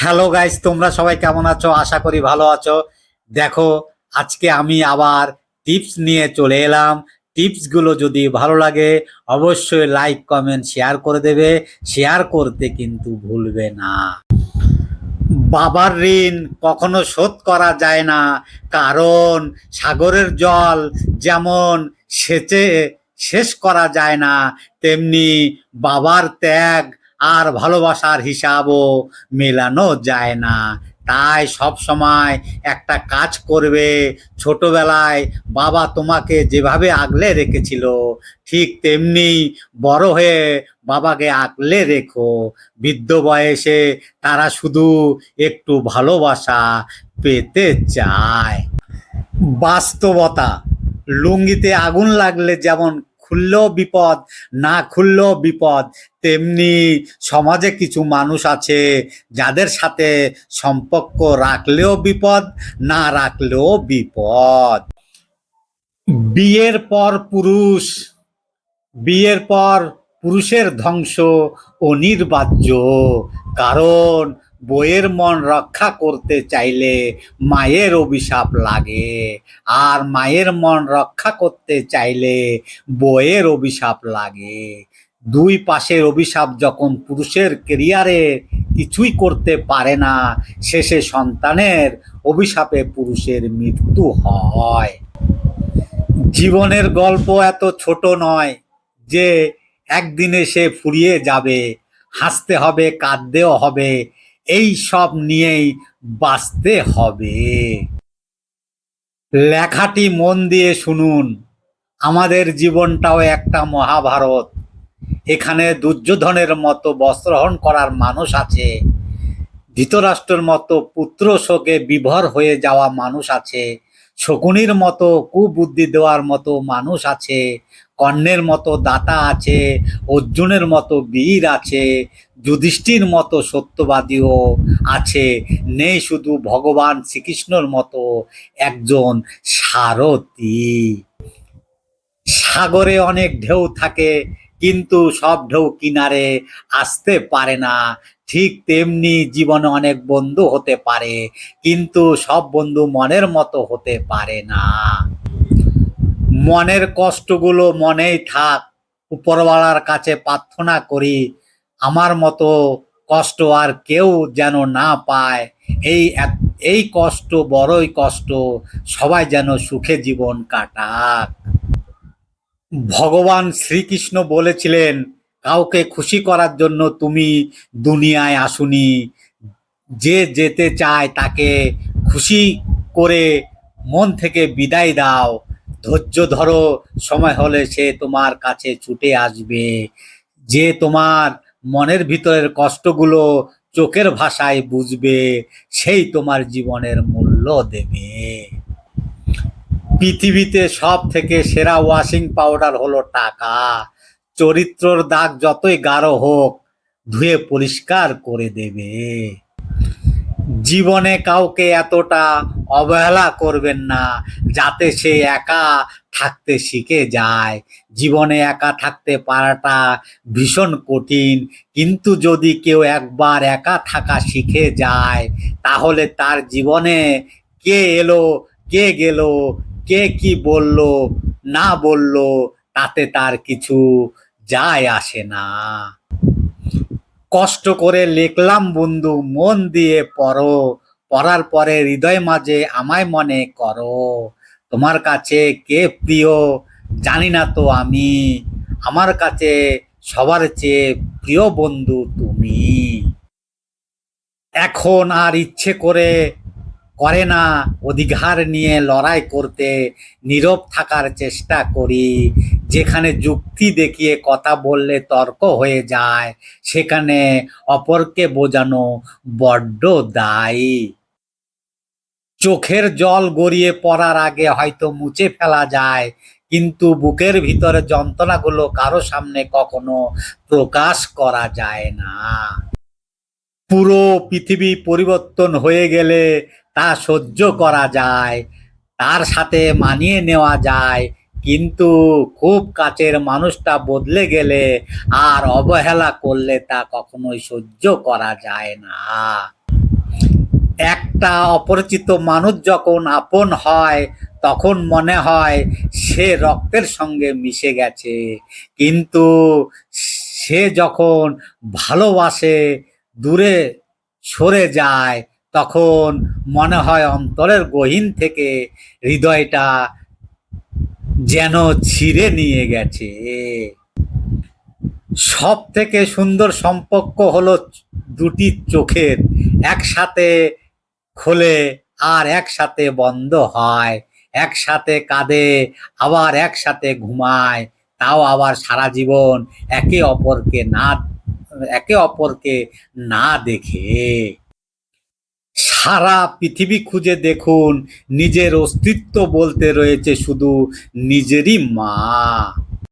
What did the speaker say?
Hello guys তোমরা সবাই কেমন আছো? আশা করি ভালো আছো। দেখো, আজকে আমি আবার টিপস নিয়ে চলে এলাম। টিপসগুলো যদি ভালো লাগে, অবশ্যই লাইক কমেন্ট শেয়ার করে দেবে। শেয়ার করতে কিন্তু ভুলবে না। বাবার ঋণ কখনো শোধ করা যায় না। কারণ সাগরের জল যেমন সেচে শেষ করা যায় না, তেমনি বাবার ত্যাগ আর ভালোবাসার হিসাবও মেলানো যায় না। তাই সব সময় একটা কাজ করবে। ছোটবেলায় বাবা তোমাকে যেভাবে আগলে রেখেছিল, ঠিক তেমনি বড় হয়ে বাবাকে আগলে রেখো। বৃদ্ধ বয়সে তারা শুধু একটু ভালোবাসা পেতে চায়। বাস্তবতা, লুঙ্গিতে আগুন লাগলে যেমন খুললেও বিপদ, না খুললেও বিপদ, তেমনি সমাজে কিছু মানুষ আছে যাদের সাথে সম্পর্ক রাখলেও বিপদ, না রাখলেও বিপদ। বিয়ের পর পুরুষ, বিয়ের পর পুরুষের ধ্বংস অনির্বাহ্য কারণ বইয়ের মন রক্ষা করতে চাইলে মায়ের অভিশাপ লাগে। আর মায়ের মন রক্ষা করতে চাইলে বইয়ের অভিশাপ লাগে। দুই পাশের অভিশাপ যখন পুরুষের কেরিয়ারে কিছুই করতে পারে না, শেষে সন্তানের অভিশাপে পুরুষের মৃত্যু হয়। জীবনের গল্প এত ছোট নয় যে একদিনে সে ফুরিয়ে যাবে, হাসতে হবে, কাঁদতেও হবে এই সব নিয়েই বাঁচতে হবে। লেখাটি মন দিয়ে শুনুন। আমাদের জীবনটাও একটা মহাভারত। এখানে দুর্যোধনের মতো বস্ত্রহরণ করার মানুষ আছে। ধৃতরাষ্ট্রের মতো পুত্র শোকে বিভর হয়ে যাওয়া মানুষ আছে। শকুনির মতো কুবুদ্ধি দেওয়ার মতো মানুষ আছে। কর্ণের মতো দাতা আছে, অর্জুনের মতো বীর আছে, যুধিষ্ঠির মতো সত্যবাদীও আছে। নেই শুধু ভগবান শ্রীকৃষ্ণর মতো একজন সারথী। সাগরে অনেক ঢেউ থাকে, কিন্তু সব ঢেউ কিনারে আসতে পারে না। ঠিক তেমনি জীবনে অনেক বন্ধু হতে পারে, কিন্তু সব বন্ধু মনের মতো হতে পারে না। মনের কষ্টগুলো মনেই থাক, উপরওয়ালার কাছে প্রার্থনা করি, আমার মতো কষ্ট আর কেউ যেন না পায়। এই এই কষ্ট বড়ই কষ্ট, সবাই যেন সুখে জীবন কাটাক। ভগবান শ্রীকৃষ্ণ বলেছিলেন, কাউকে খুশি করার জন্য তুমি দুনিয়ায় আসুনি। যে যেতে চায় তাকে খুশি করে মন থেকে বিদায় দাও। ধৈর্য ধরো, সময় হলে সে তোমার কাছে ছুটে আসবে। যে তোমার মনের ভিতরের কষ্টগুলো চোখের ভাষায় বুঝবে, সেই তোমার জীবনের মূল্য দেবে। পৃথিবীতে সব থেকে সেরা ওয়াশিং পাউডার হলো টাকা। চরিত্রর দাগ যতই গাঢ় হোক, ধুয়ে পরিষ্কার করে দেবে। জীবনে কাউকে এতটা অবহেলা করবেন না, যাতে সে একা থাকতে শিখে যায়। জীবনে একা থাকতে পারাটা ভীষণ কঠিন, কিন্তু যদি কেউ একবার একা থাকা শিখে যায়, তাহলে তার জীবনে কে এলো, কে গেল, কে কি বলল, না বলল, তাতে তার কিছু যায় আসে না। কষ্ট করে লিখলাম বন্ধু, মন দিয়ে পড়ো। পড়ার পরে হৃদয় মাঝে আমায় মনে করো। তোমার কাছে কে প্রিয় জানি না তো আমি। আমার কাছে সবার চেয়ে প্রিয় বন্ধু তুমি। এখন আর ইচ্ছে করে করে না, অধিকার নিয়ে লড়াই করতে নীরব থাকার চেষ্টা করি। যেখানে যুক্তি দেখিয়ে কথা বললে তর্ক হয়ে যায়, সেখানে অপরকে বোঝানো বড্ড দায়ী। চোখের জল গড়িয়ে পড়ার আগে হয়তো মুছে ফেলা যায়, কিন্তু বুকের ভিতরে যন্ত্রণাগুলো কারও সামনে কখনো প্রকাশ করা যায় না। পুরো পৃথিবী পরিবর্তন হয়ে গেলে তা সহ্য করা যায়, তার সাথে মানিয়ে নেওয়া যায়। কিন্তু খুব কাছের মানুষটা বদলে গেলে আর অবহেলা করলে তা কখনোই সহ্য করা যায় না। একটা অপরিচিত মানুষ যখন আপন হয়, তখন মনে হয় সে রক্তের সঙ্গে মিশে গেছে। কিন্তু সে যখন ভালোবাসে, দূরে সরে যায় তখন মনে হয় অন্তরের গহীন থেকে হৃদয়টা যেন ছিঁড়ে নিয়ে গেছে। সব থেকে সুন্দর সম্পর্ক হলো দুটি চোখের, একসাথে খোলে আর একসাথে বন্ধ হয়। একসাথে কাঁদে, আবার একসাথে ঘুমায়। তাও আবার সারা জীবন একে অপরকে না, একে অপরকে না দেখে। সারা পৃথিবী খুঁজে দেখুন নিজের অস্তিত্ব বলতে রয়েছে শুধু নিজেরই মা।